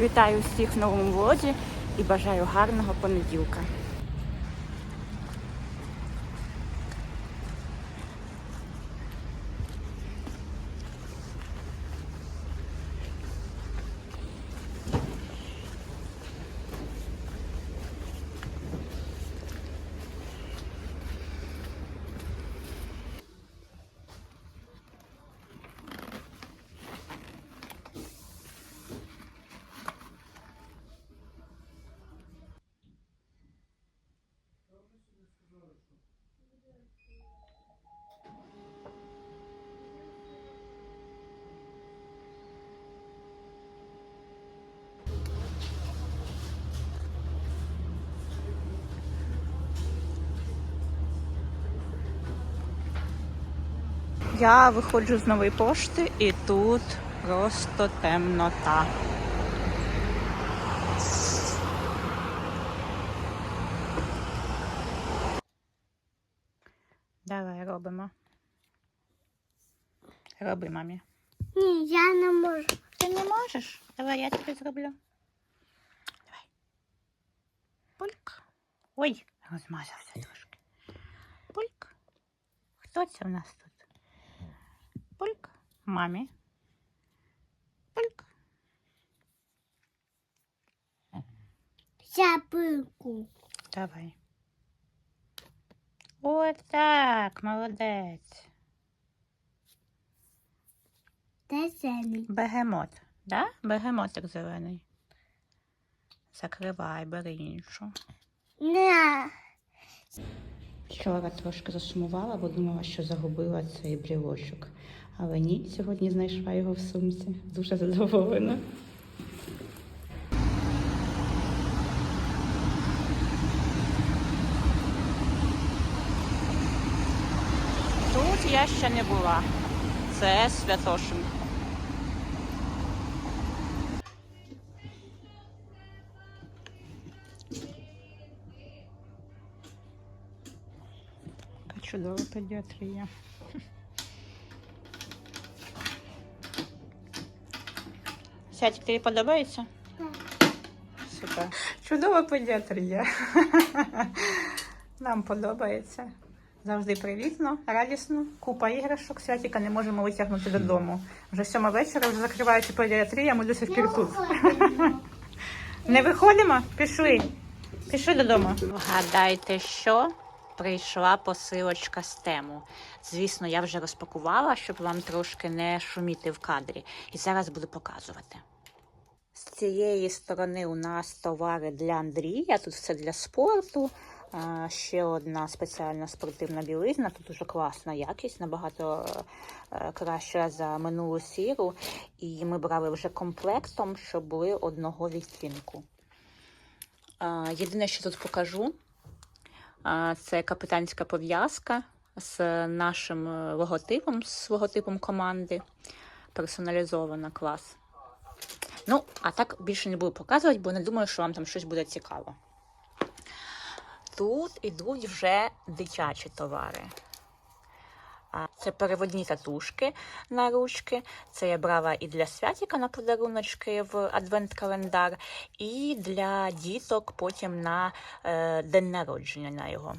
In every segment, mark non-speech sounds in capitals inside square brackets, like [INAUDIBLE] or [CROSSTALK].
Вітаю всіх в новому влозі і бажаю гарного понеділка. Я виходжу з нової пошти і тут просто темнота. Роби, мамі. Ні, я не можу. Ти не можеш? Давай я тобі зроблю. Давай. Пульк. Ой, розмазався трошки. Пульк. Хто це в нас тут? Пульк. Мамі. Пульк. Запилку. Давай. От так, молодець. Де зелень? Бегемот. Да? Бегемотик зелений. Закривай, бери іншу. Не. Вчора трошки засумувала, бо думала, що загубила цей брілочок. Але ні, сьогодні знайшла його в сумці. Дуже задоволена. Тут я ще не була. Це Святошин. Чудова педіатрія. Сядь, тобі подобається? Так. Супер. Чудова педіатрія. Нам подобається. Завжди привітно, радісно. Купа іграшок. Святіка не можемо витягнути додому. Вже сьома вечора, вже закривається педіатрія, ми до сих пір тут. [LAUGHS] Не виходимо? Пішли. Пішли додому. Вгадайте, що прийшла посилочка з тему. Звісно, я вже розпакувала, щоб вам трошки не шуміти в кадрі. І зараз буду показувати. З цієї сторони у нас товари для Андрія. Тут все для спорту. Ще одна спеціальна спортивна білизна. Тут дуже класна якість, набагато е, краща за минулу сіру. І ми брали вже комплектом, щоб були одного відтінку. Єдине, що тут покажу, це капітанська пов'язка з нашим е, логотипом, з логотипом команди. Персоналізована клас. Ну, а так більше не буду показувати, бо не думаю, що вам там щось буде цікаво. Тут ідуть вже дитячі товари. Це переводні татушки на ручки. Це я брала і для святіка на подаруночки в адвент-календар, і для діток потім на е, день народження на його.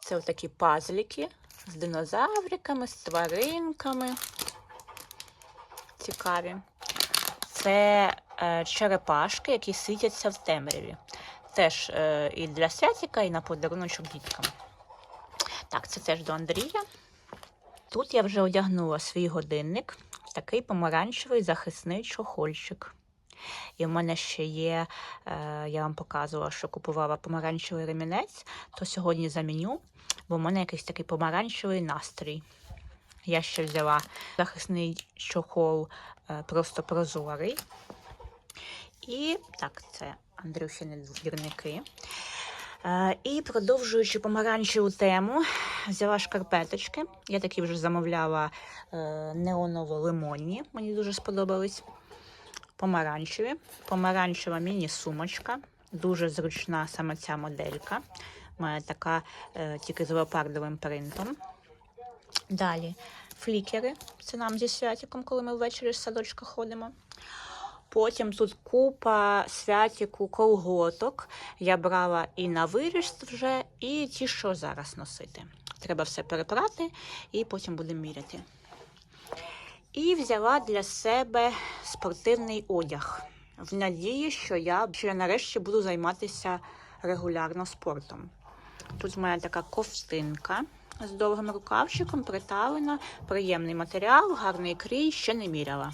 Це отакі пазліки з динозавриками, з тваринками. Цікаві. Це е, черепашки, які світяться в темряві. Теж е, і для святіка, і на подаруночок діткам. Так, це теж до Андрія. Тут я вже одягнула свій годинник, такий помаранчевий захисний чохольчик. І в мене ще є, е, я вам показувала, що купувала помаранчевий ремінець, то сьогодні заміню, бо в мене якийсь такий помаранчевий настрій. Я ще взяла захисний чохол е, просто прозорий. І так, це Андрюхіни двірники. Е, І продовжуючи помаранчеву тему, взяла шкарпеточки. Я такі вже замовляла е, неоново-лимонні, мені дуже сподобались. Помаранчеві, помаранчева міні-сумочка. Дуже зручна саме ця моделька. Мене така е, тільки з леопардовим принтом. Далі флікери. Це нам зі святіком, коли ми ввечері з садочка ходимо. Потім тут купа святіку колготок. Я брала і на виріст вже, і ті, що зараз носити. Треба все перепрати і потім будемо міряти. І взяла для себе спортивний одяг в надії, що я, що я нарешті буду займатися регулярно спортом. Тут в мене така ковтинка з довгим рукавчиком, приталена, приємний матеріал, гарний крій, ще не міряла.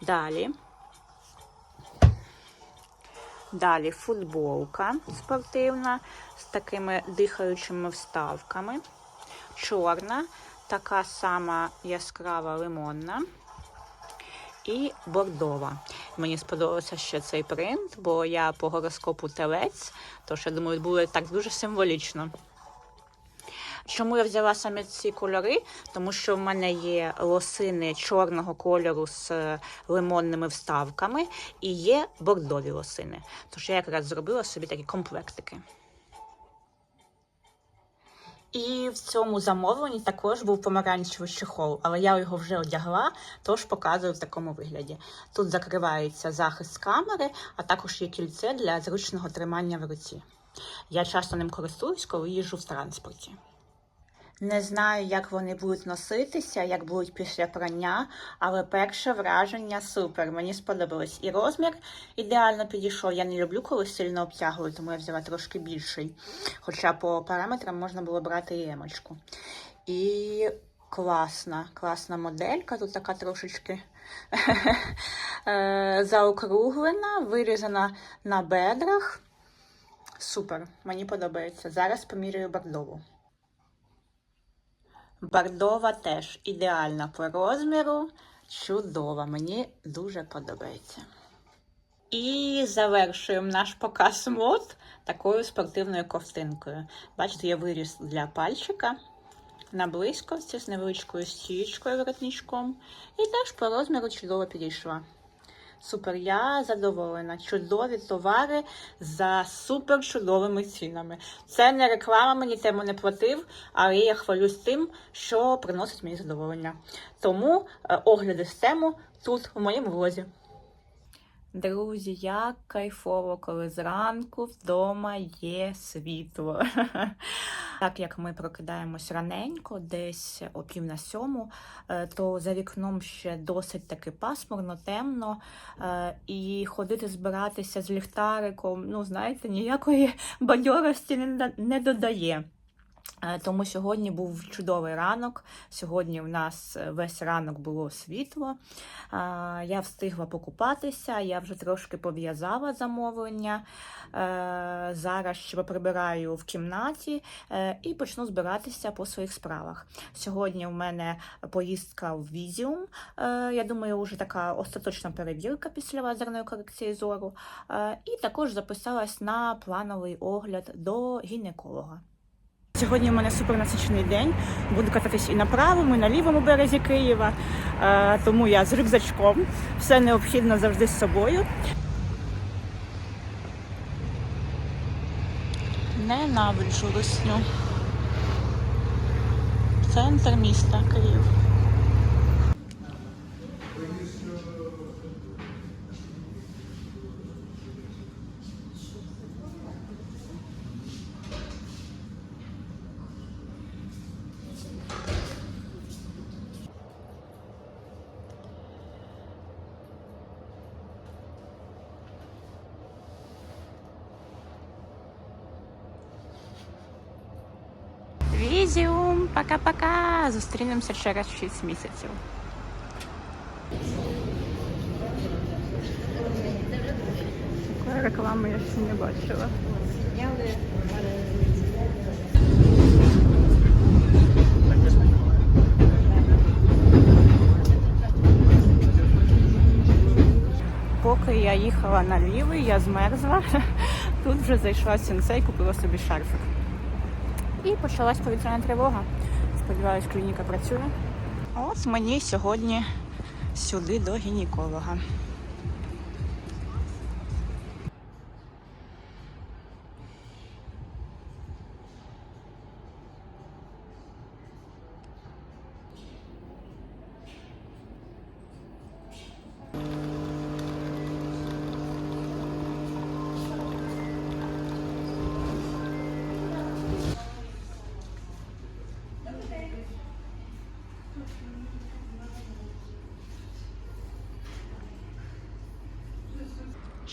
Далі. Далі футболка спортивна з такими дихаючими вставками. Чорна, така сама яскрава лимонна і бордова. Мені сподобався ще цей принт, бо я по гороскопу телець, тож я думаю, буде так дуже символічно. Чому я взяла саме ці кольори? Тому що в мене є лосини чорного кольору з е, лимонними вставками і є бордові лосини. Тож я якраз зробила собі такі комплектики. І в цьому замовленні також був помаранчевий чехол, але я його вже одягла, тож показую в такому вигляді. Тут закривається захист камери, а також є кільце для зручного тримання в руці. Я часто ним користуюсь, коли їжджу в транспорті. Не знаю, як вони будуть носитися, як будуть після прання, але перше враження супер. Мені сподобалось. І розмір ідеально підійшов. Я не люблю, коли сильно обтягую, тому я взяла трошки більший. Хоча по параметрам можна було брати емочку. І класна, класна моделька. Тут така трошечки [LAUGHS] е, заокруглена, вирізана на бедрах. Супер, мені подобається. Зараз поміряю бордову. Бордова теж ідеальна по розміру, чудова. Мені дуже подобається. І завершуємо наш показ мод такою спортивною ковтинкою. Бачите, є виріс для пальчика на блискавці з невеличкою стічкою воротничком. І теж по розміру чудово підійшла. Супер, я задоволена. Чудові товари за супер чудовими цінами. Це не реклама, мені тему не платив, але я хвалюсь тим, що приносить мені задоволення. Тому е, огляди з тут, у моєму влозі. Друзі, як кайфово, коли зранку вдома є світло. [LAUGHS] Так як ми прокидаємось раненько, десь о пів на сьому, е, то за вікном ще досить таки пасмурно, темно. е, І ходити збиратися з ліхтариком, ну, знаєте, ніякої бадьорості не додає. Е, Тому сьогодні був чудовий ранок. Сьогодні в нас е, весь ранок було світло. Е, Я встигла покупатися, я вже трошки пов'язала замовлення. Зараз ще прибираю в кімнаті і почну збиратися по своїх справах. Сьогодні в мене поїздка в Візіум. Я думаю, вже така остаточна перевірка після лазерної корекції зору. І також записалась на плановий огляд до гінеколога. Сьогодні у мене супернасичений день. Буду кататись і на правому, і на лівому березі Києва. Е, тому я з рюкзачком. Все необхідно завжди з собою. Ненавиджу русню. Центр міста Київ. Візіум, пока-пока. Зустрінемося через 6 місяців. Такої реклами я ще не бачила. Поки я їхала на лівий, я змерзла. [LAUGHS] Тут вже зайшла сенсей, купила собі шарфик. І почалась повітряна тривога. Сподіваюсь, клініка працює. От мені сьогодні сюди до гінеколога.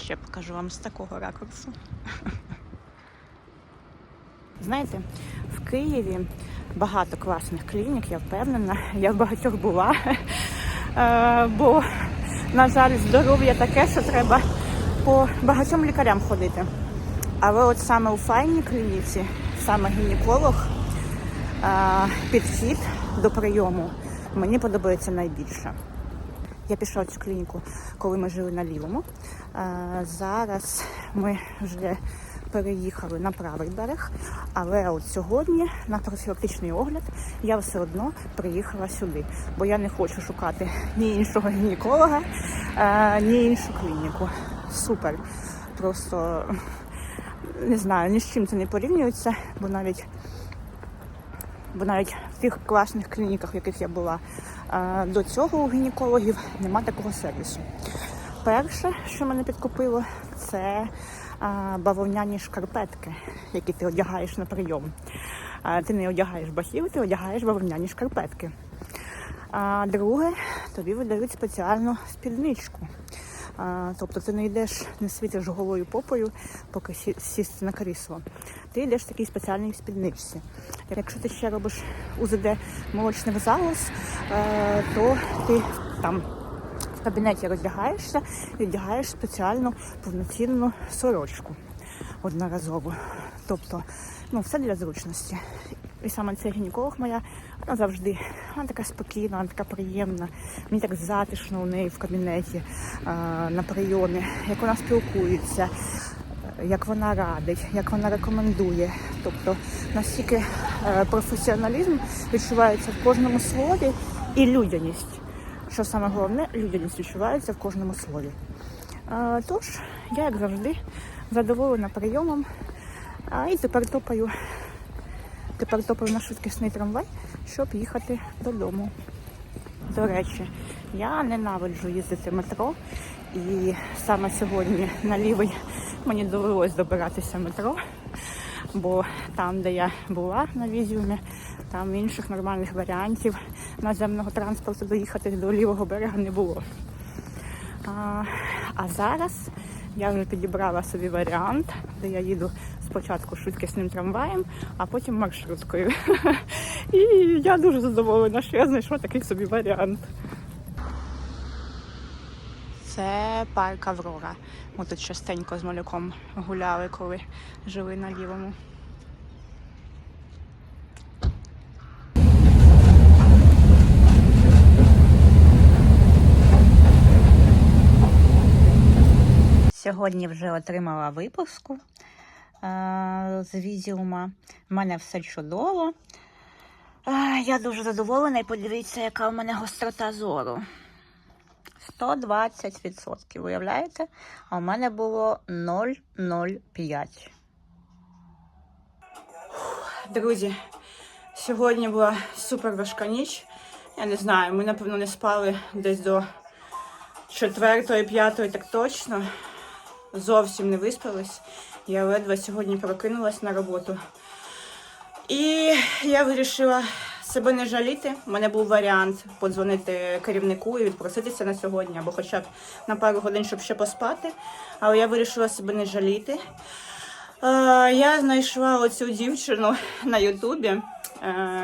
Ще покажу вам з такого ракурсу. Знаєте, в Києві багато класних клінік, я впевнена. Я в багатьох була. Е, Бо, на жаль, здоров'я таке, що треба по багатьом лікарям ходити. Але от саме у файній клініці, саме гінеколог, е, підхід до прийому мені подобається найбільше. Я пішла цю клініку, коли ми жили на лівому. Е, Зараз ми вже переїхали на правий берег, але от сьогодні на профілактичний огляд я все одно приїхала сюди, бо я не хочу шукати ні іншого гінеколога, е, ні іншу клініку. Супер. Просто не знаю, ні з чим це не порівнюється, бо навіть бо навіть в тих класних клініках, в яких я була е, до цього у гінекологів, нема такого сервісу. Перше, що мене підкупило, це е, бавовняні шкарпетки, які ти одягаєш на прийом. Е, Ти не одягаєш бахіл, ти одягаєш бавовняні шкарпетки. А друге, тобі видають спеціальну спідничку. А, тобто ти не йдеш, не світиш голою попою, поки сісти на крісло. Ти йдеш в такій спеціальній спідничці. Якщо ти ще робиш УЗД молочних залоз, е, то ти там в кабінеті роздягаєшся і одягаєш спеціальну повноцінну сорочку одноразову. Тобто, ну, все для зручності. І саме ця гінеколог моя, вона завжди вона така спокійна, вона така приємна. Мені так затишно у неї в кабінеті е, на прийомі, як вона спілкується, як вона радить, як вона рекомендує. Тобто настільки е, професіоналізм відчувається в кожному слові і людяність. Що саме головне, людяність відчувається в кожному слові. Е, Тож, я, як завжди, задоволена прийомом. А, і тепер топаю, тепер топаю на швидкісний трамвай, щоб їхати додому. До речі, я ненавиджу їздити метро, і саме сьогодні на лівий мені довелось добиратися метро, бо там, де я була на візіумі, там інших нормальних варіантів наземного транспорту доїхати до лівого берега не було. А, а зараз я вже підібрала собі варіант, де я їду спочатку швидкісним трамваєм, а потім маршруткою. [LAUGHS] І я дуже задоволена, що я знайшла такий собі варіант. Це парк Аврора. Ми тут частенько з малюком гуляли, коли жили на лівому. Сьогодні вже отримала випуску е, з візіума. У мене все чудово. Е, Я дуже задоволена і подивіться, яка у мене гострота зору. 120%, уявляєте? А у мене було 0,05. Друзі, сьогодні була супер важка ніч. Я не знаю, ми, напевно, не спали десь до четвертої, п'ятої, так точно. Зовсім не виспалась. Я ледве сьогодні прокинулась на роботу. І я вирішила себе не жаліти. У мене був варіант подзвонити керівнику і відпроситися на сьогодні, або хоча б на пару годин, щоб ще поспати. Але я вирішила себе не жаліти. Е, я знайшла оцю дівчину на Ютубі, е,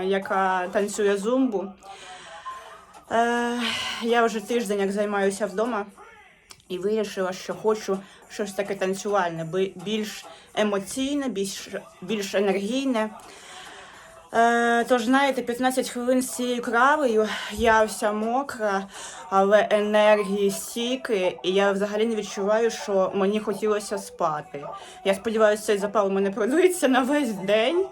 яка танцює зумбу. Е, я вже тиждень як займаюся вдома і вирішила, що хочу щось таке танцювальне, більш емоційне, більш, більш енергійне. Е, тож, знаєте, 15 хвилин з цією кравою, я вся мокра, але енергії стільки, і я взагалі не відчуваю, що мені хотілося спати. Я сподіваюся, цей запал у мене продується на весь день.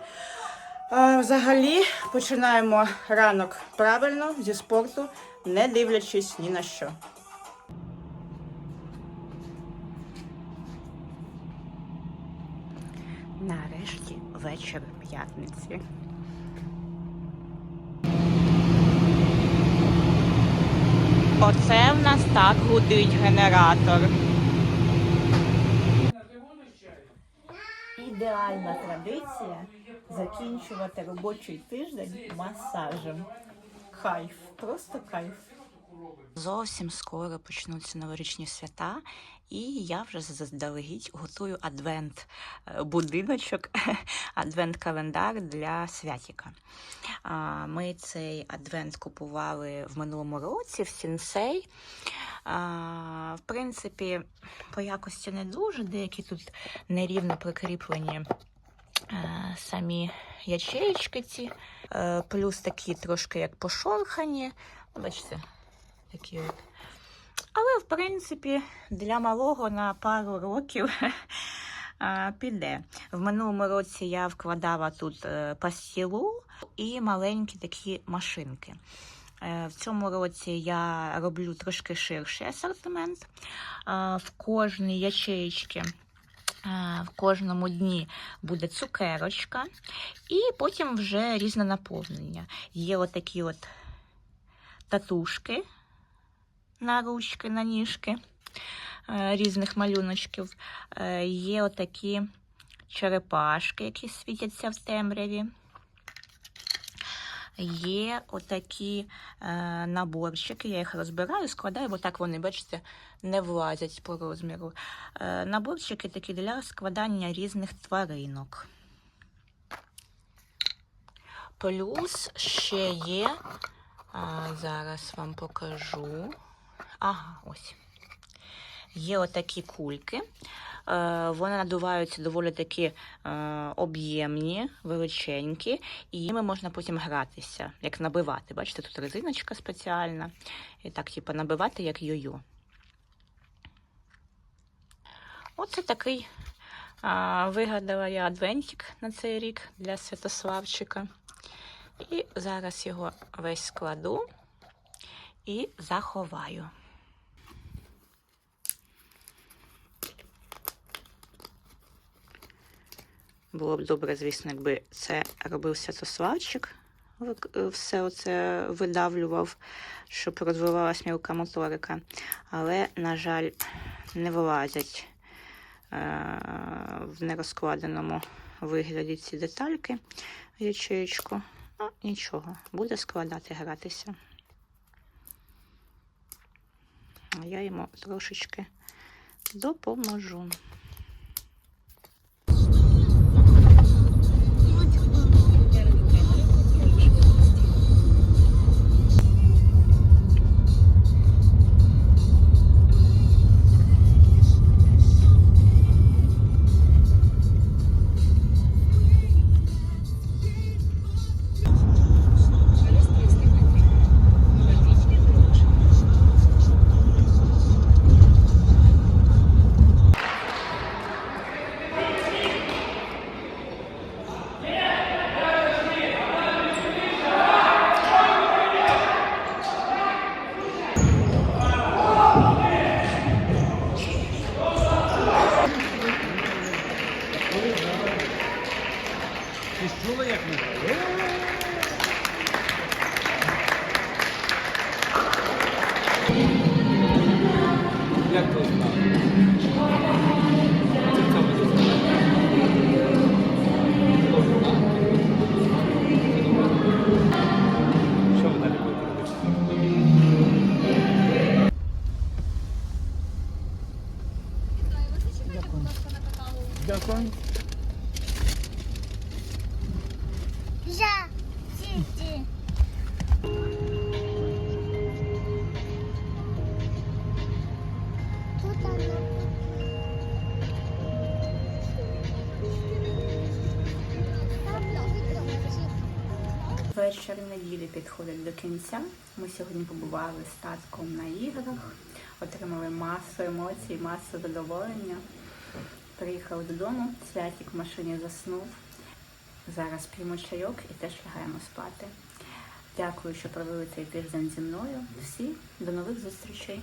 Е, взагалі починаємо ранок правильно зі спорту, не дивлячись ні на що. Нарешті вечір п'ятниці. Оце в нас так гудить генератор. Ідеальна традиція закінчувати робочий тиждень масажем. Кайф, просто кайф. Зовсім скоро почнуться новорічні свята, і я вже заздалегідь готую адвент е, будиночок, [LAUGHS] адвент календар для святіка. Ми цей адвент купували в минулому році в Сінсей. В принципі, по якості не дуже, деякі тут нерівно прикріплені е, самі ячеїчки ці, е, плюс такі трошки як пошорхані. Бачите, такі от. Але, в принципі, для малого на пару років [LAUGHS] піде. В минулому році я вкладала тут е, пастілу і маленькі такі машинки. Е, В цьому році я роблю трошки ширший асортимент. В кожній ячеїчці, в кожному дні буде цукерочка, і потім вже різне наповнення. Є отакі от татушки на ручки, на ніжки е, різних малюночків. Е, Є отакі черепашки, які світяться в темряві. Є отакі е, наборчики, я їх розбираю, складаю, бо так вони, бачите, не влазять по розміру. Е, наборчики такі для складання різних тваринок. Плюс ще є, а, зараз вам покажу. Ага, ось. Є отакі кульки. Е, вони надуваються доволі такі е, об'ємні, величенькі, і ними можна потім гратися, як набивати. Бачите, тут резиночка спеціальна. І так, типу, набивати як йо-йо. Оце такий а, вигадала я адвентик на цей рік для Святославчика. І зараз його весь складу і заховаю. Було б добре, звісно, якби це робив Святославчик, все оце видавлював, щоб розвивалась мілка моторика. Але, на жаль, не вилазять е, в нерозкладеному вигляді ці детальки ячеєчку. Ну, нічого, буде складати, гратися. А я йому трошечки допоможу. Ти ж чула, як Вечір неділі підходить до кінця. Ми сьогодні побували з татком на іграх, отримали масу емоцій, масу задоволення. Приїхали додому, святік в машині заснув. Зараз п'ємо чайок і теж лягаємо спати. Дякую, що провели цей тиждень зі мною. Всі до нових зустрічей.